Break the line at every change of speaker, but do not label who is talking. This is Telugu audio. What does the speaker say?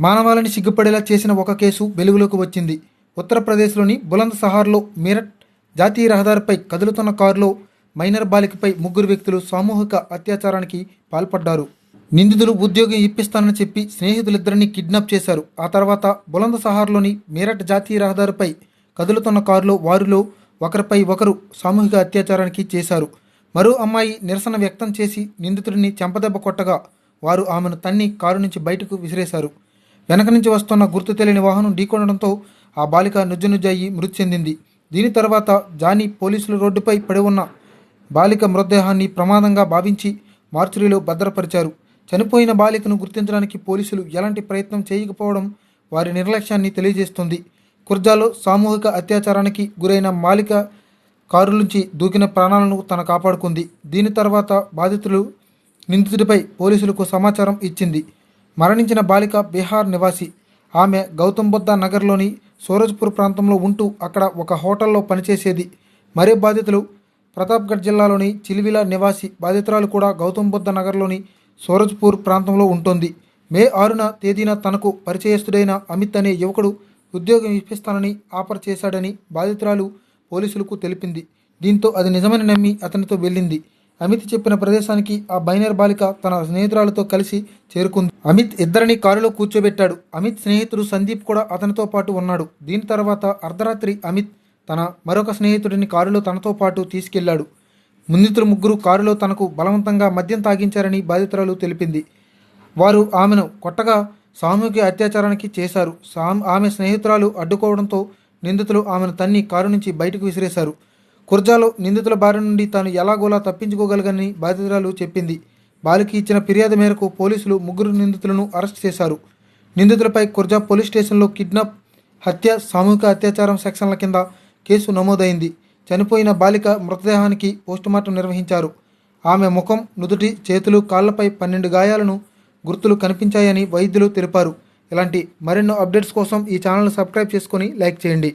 మానవాళిని సిగ్గుపడేలా చేసిన ఒక కేసు వెలుగులోకి వచ్చింది. ఉత్తరప్రదేశ్లోని బులంద్ సహార్లో మీరట్ జాతీయ రహదారిపై కదులుతున్న కారులో మైనర్ బాలికపై ముగ్గురు వ్యక్తులు సామూహిక అత్యాచారానికి పాల్పడ్డారు. నిందితులు ఉద్యోగం ఇప్పిస్తానని చెప్పి స్నేహితులిద్దరిని కిడ్నాప్ చేశారు. ఆ తర్వాత బులంద్ సహార్లోని మీరట్ జాతీయ రహదారిపై కదులుతున్న కారులో వారిలో ఒకరిపై ఒకరు సామూహిక అత్యాచారానికి చేశారు. మరో అమ్మాయి నిరసన వ్యక్తం చేసి నిందితుడిని చెంపదెబ్బ కొట్టగా వారు ఆమెను తన్ని కారు నుంచి బయటకు విసిరేశారు. వెనక నుంచి వస్తున్న గుర్తు తెలియని వాహనం ఢీకొనడంతో ఆ బాలిక నుజ్జునుజ్జయి మృతి చెందింది. దీని తర్వాత జానీ పోలీసులు రోడ్డుపై పడి ఉన్న బాలిక మృతదేహాన్ని ప్రమాదంగా భావించి మార్చురీలో భద్రపరిచారు. చనిపోయిన బాలికను గుర్తించడానికి పోలీసులు ఎలాంటి ప్రయత్నం చేయకపోవడం వారి నిర్లక్ష్యాన్ని తెలియజేస్తుంది. కుర్జాలో సామూహిక అత్యాచారానికి గురైన మాలిక కారు నుంచి దూకిన ప్రాణాలను తన కాపాడుకుంది. దీని తర్వాత బాధితులు నిందితుడిపై పోలీసులకు సమాచారం ఇచ్చింది. మరణించిన బాలిక బీహార్ నివాసి. ఆమె గౌతమ్ బుద్ధ నగర్లోని సూరజ్పూర్ ప్రాంతంలో ఉంటూ అక్కడ ఒక హోటల్లో పనిచేసేది. మరే బాధితులు? ప్రతాప్గఢ్ జిల్లాలోని చిలివిల నివాసి బాధితురాలు కూడా గౌతమ్ బుద్ధ నగర్లోని సూరజ్పూర్ ప్రాంతంలో ఉంటుంది. మే ఆరున తేదీన తనకు పరిచయస్తుడైన అమిత్ అనే యువకుడు ఉద్యోగం ఇప్పిస్తానని ఆఫర్ చేశాడని బాధితురాలు పోలీసులకు తెలిపింది. దీంతో అది నిజమని నమ్మి అతనితో వెళ్ళింది. అమిత్ చెప్పిన ప్రదేశానికి ఆ బైనర్ బాలిక తన స్నేహితురాలతో కలిసి చేరుకుంది. అమిత్ ఇద్దరిని కారులో కూర్చోబెట్టాడు. అమిత్ స్నేహితుడు సందీప్ కూడా అతనితో పాటు ఉన్నాడు. దీని తర్వాత అర్ధరాత్రి అమిత్ తన మరొక స్నేహితుడిని కారులో తనతో పాటు తీసుకెళ్ళాడు. ముందితులు ముగ్గురు కారులో తనకు బలవంతంగా మద్యం తాగించారని బాధితురాలు తెలిపింది. వారు ఆమెను కొట్టగా సామూహిక అత్యాచారానికి చేశారు. సామ్ ఆమె స్నేహితురాలు అడ్డుకోవడంతో నిందితులు ఆమెను తన్ని కారు నుంచి బయటకు విసిరేశారు. కుర్జాలో నిందితుల బారి నుండి తాను ఎలాగోలా తప్పించుకోగలగని బాధితురాలు చెప్పింది. బాలికి ఇచ్చిన ఫిర్యాదు మేరకు పోలీసులు ముగ్గురు నిందితులను అరెస్ట్ చేశారు. నిందితులపై కుర్జా పోలీస్ స్టేషన్లో కిడ్నాప్ హత్య సామూహిక అత్యాచారం సెక్షన్ల కింద కేసు నమోదైంది. చనిపోయిన బాలిక మృతదేహానికి పోస్టుమార్టం నిర్వహించారు. ఆమె ముఖం నుదుటి చేతులు కాళ్ళపై పన్నెండు గాయాలను గుర్తులు కనిపించాయని వైద్యులు తెలిపారు. ఇలాంటి మరెన్నో అప్డేట్స్ కోసం ఈ ఛానల్ను సబ్స్క్రైబ్ చేసుకొని లైక్ చేయండి.